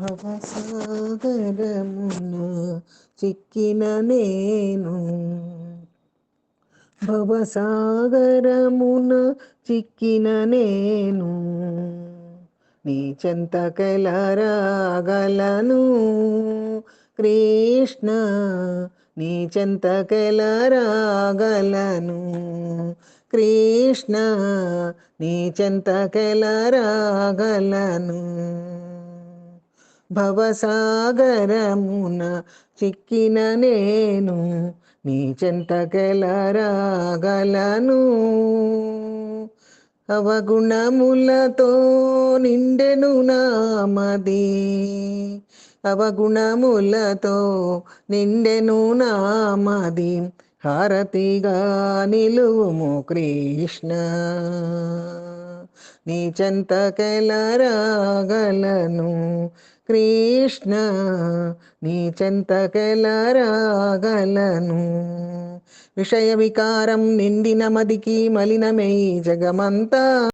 భవసాగరమున చిక్కిన నేను. భవసాగరమున చిక్కిన నేను. నీ చెంతకెలరాగలను కృష్ణ నీ చెంతకెలరాగలను కృష్ణ నీ చెంతకెలరాగలను భవసాగరమున చిక్కిన నేను నీ చెంతకెలరాగలను అవగుణములతో నిండెను నామది అవగుణములతో నిండెను నామది హారతిగా నిలువుము కృష్ణ. నీ చెంతకెలరాగలను కృష్ణ నీ చెంతకెలరాగలను. విషయ వికారం నిండిన మదికి మలినమై జగమంతా